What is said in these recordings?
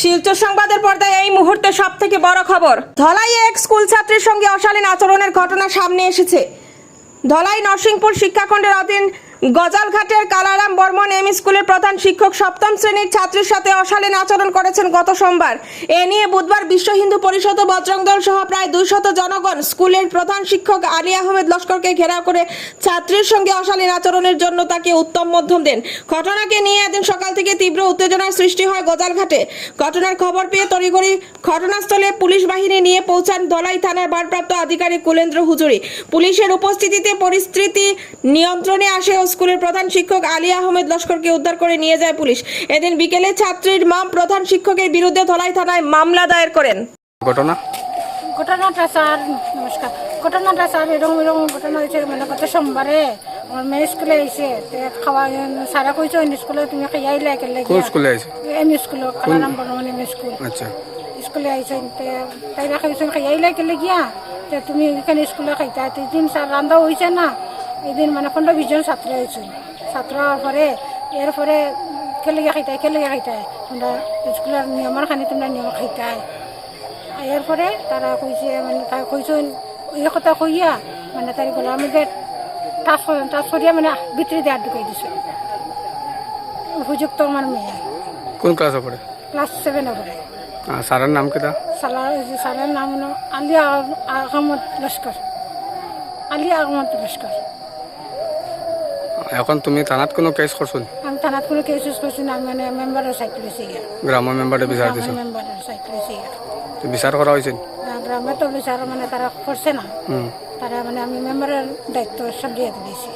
শিলচর সংবাদের পর্দায় এই মুহূর্তে সব থেকে বড় খবর। ধলাই এক স্কুল ছাত্রীর সঙ্গে অশালীন আচরণের ঘটনা সামনে এসেছে। ধলাই নরসিংপুর শিক্ষাখণ্ডের অধীন গজালঘাটের কালারাম বর্মন এম স্কুলের প্রধান শিক্ষক সপ্তম শ্রেণির ছাত্রীর সাথে অশালীন আচরণ করেছেন গত সোমবার। এ নিয়ে বুধবার বিশ্ব হিন্দু পরিষদ ও বজরং দল সহ প্রায় দুইশত জনগণ স্কুলের প্রধান শিক্ষক আলী আহমেদ লস্করকে ঘেরাও করে ছাত্রীর সঙ্গে অশালীন আচরণের জন্য তাকে উত্তম মধ্যম দেন। ঘটনাকে নিয়ে এদিন সকাল থেকে তীব্র উত্তেজনার সৃষ্টি হয় গজালঘাটে। ঘটনার খবর পেয়ে তড়িঘড়ি ঘটনাস্থলে পুলিশ বাহিনী নিয়ে পৌঁছান ধলাই থানার ভারপ্রাপ্ত আধিকারিক কুলেন্দ্র হুজুরি। পুলিশের উপস্থিতিতে পরিস্থিতি নিয়ন্ত্রণে আসে ও স্কুলের প্রধান শিক্ষক আলী আহমেদ লস্করকে উদ্ধার করে নিয়ে যায় পুলিশ। এদিন বিকেলে ছাত্রীর মা প্রধান শিক্ষকের বিরুদ্ধে ধলাই থানায় মামলা দায়ের করেন। ঘটনা? ঘটনাটা স্যার নমস্কার। ঘটনাটা স্যার এরকম এরকম ঘটনা হয়েছে মানে গত সোমবারে। আমার মেয়ে স্কুলে আইসে তে খাওয়া স্যারা কইছো এম স্কুলে তুমি খাইয়া আইলে একেলগে কোন স্কুলে আছে M school Kalaram M school. আচ্ছা। স্কুলে আইসে তে তাই খাইছো খাইয়া আইলে একেলগে গিয়া তুমি এখানে স্কুলে খাইতা তো এদিন স্যার রান্দা হয়েছে না। এদিন মানে পনেরো বিশ জন ছাত্র হয়েছিল ছাত্র হওয়ার পরে এর পরে কেলেগে খাইতাই কেলেগে খাইতাই। তোমরা স্কুলের নিয়মের খানি তোমরা নিয়ম খাইতাই। এরপরে তারা কইছে মানে তারা কইছেন এই কথা কইয়া মানে তার গলা মধ্যে টাচ টাচ করিয়া মানে ভিতরে দিয়ে ঢুকাই দিছে। উপযুক্ত আমার মেয়ে। কোন ক্লাসে পড়ে ক্লাস সেভেনে পড়ে আর স্যারের নাম কিটা সালার সালের নাম হলো আলিয়া আহমদ লস্কর আলিয়া আহমদ লস্কর এখন তুমি থানাত কোনো কেস করছ আমি থানাত কোনো কেস করছি না আমি মানে মেম্বারের সাইড করেছি গিয়া গ্রাম্য মেম্বারে বিচার দিছো। মেম্বারের গিয়া তো বিচার করা হয়েছে গ্রামে তো বিচার মানে তারা করছে না। তারা মানে আমি মেম্বারের দায়িত্ব সব দিয়ে দিয়েছি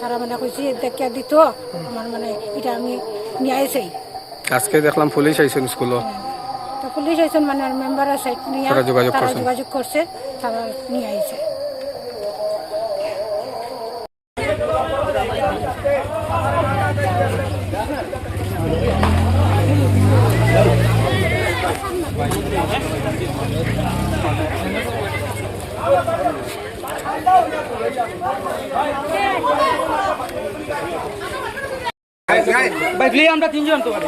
তারা মানে কইছি দেখিয়া দিত আমার মানে এটা আমি নিয়ে আইসি আজকে দেখলাম পুলিশ আইছেন স্কুলও তো পুলিশ আইসেন মানে মেম্বারের সাইড নিয়ে করছেন। যোগাযোগ করছে তারা নিয়ে আইছে ভাই প্লিজ আমরা তিনজন তো পারি